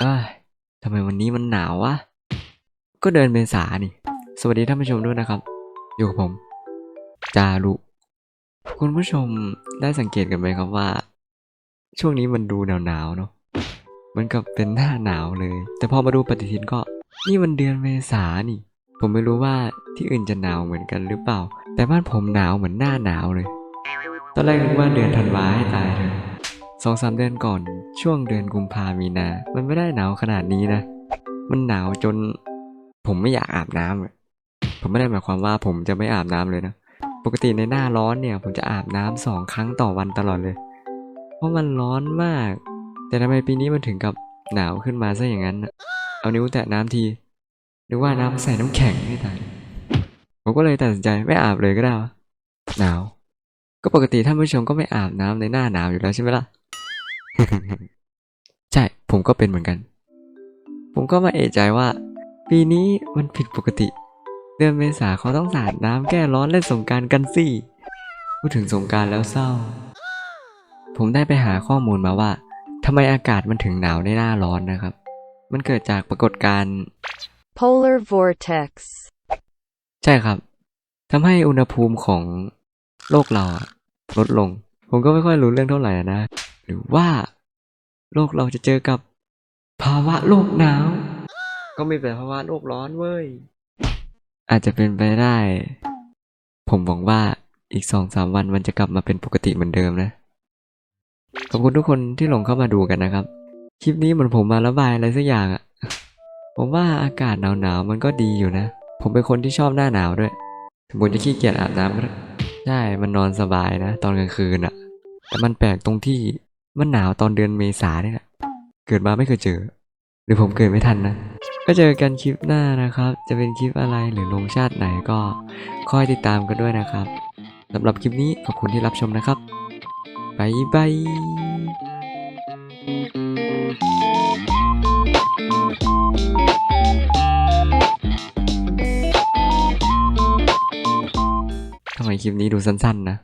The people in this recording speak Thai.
เอ้ยทำไมวันนี้มันหนาววะ ก็เดินเมษานี่ สวัสดีท่านผู้ชมด้วยนะครับ อยู่กับผม จารุ คุณผู้ชมได้สังเกตกันไหมครับว่า ช่วงนี้มันดูหนาวๆเนาะมันกับเป็นหน้าหนาวเลย แต่พอมาดูปฏิทินก็ นี่มันเดือนเมษานี่ ผมไม่รู้ว่าที่อื่นจะหนาวเหมือนกันหรือเปล่า แต่บ้านผมหนาวเหมือนหน้าหนาวเลย ตอนแรกนึกว่าเดือนธันวาให้ตายเลย สองสามเดือนก่อนช่วงเดือนกุมภามีนา มันไม่ได้หนาวขนาดนี้นะ มันหนาวจน ผมไม่อยากอาบน้ำอะผมไม่ได้หมายความว่าผมจะไม่อาบน้ำเลยนะ ปกติในหน้าร้อนเนี่ย ผมจะอาบน้ำสองครั้งต่อวันตลอดเลย เพราะมันร้อนมาก แต่ทำไมปีนี้มันถึงกับหนาวขึ้นมาซะอย่างนั้น เอานิ้วแตะน้ำทีนึกว่าน้ำใส่น้ำแข็งไม่ตายผมก็เลยตัดสินใจไม่อาบเลยก็ได้หนาว ก็ปกติท่านผู้ชมก็ไม่อาบน้ำในหน้าหนาวอยู่แล้วใช่ไหมล่ะ ใช่ ผมก็เป็นเหมือนกัน ผมก็มาเอะใจว่า ปีนี้มันผิดปกติ เดือนเมษาเขาต้องสาดน้ำแก้ร้อนเล่นสงกรารกันสิพูดถึงสงกรารแล้วเศร้า ผมได้ไปหาข้อมูลมาว่าทำไมอากาศมันถึงหนาวในหน้าร้อนนะครับ มันเกิดจากปรากฏการณ์ Polar vortex. ใช่ครับทำให้อุณหภูมิของโลกเราอะลดลง ผมก็ไม่ค่อยรู้เรื่องเท่าไหร่อะนะ หรือว่า โลกเราจะเจอกับ ภาวะโลกหนาว ก็ไม่เป็นภาวะโลกร้อนเว้ย อาจจะเป็นไปได้ ผมหวังว่าอีกสองสามวันมันจะกลับมาเป็นปกติเหมือนเดิมนะ ขอบคุณทุกคนที่หลงเข้ามาดูกันนะครับ คลิปนี้เหมือนผมมาระบายอะไรสักอย่างอะผมว่าอากาศหนาวๆมันก็ดีอยู่นะ ผมเป็นคนที่ชอบหน้าหนาวด้วย ถึงผมจะขี้เกียจอาบน้ำก็ได้ ใช่ มันนอนสบายนะ ตอนกลางคืนอะแต่มันแปลกตรงที่ มันหนาวตอนเดือนเมษาเนี่ยแหละเกิดมาไม่เคยเจอ หรือผมเกิดไม่ทันนะ ก็เจอกันคลิปหน้านะครับ จะเป็นคลิปอะไรหรือลงชาติไหนก็คอยติดตามกันด้วยนะครับสำหรับคลิปนี้ขอบคุณที่รับชมนะครับบายบาย ทำไมคลิปนี้ดูสั้นๆนะ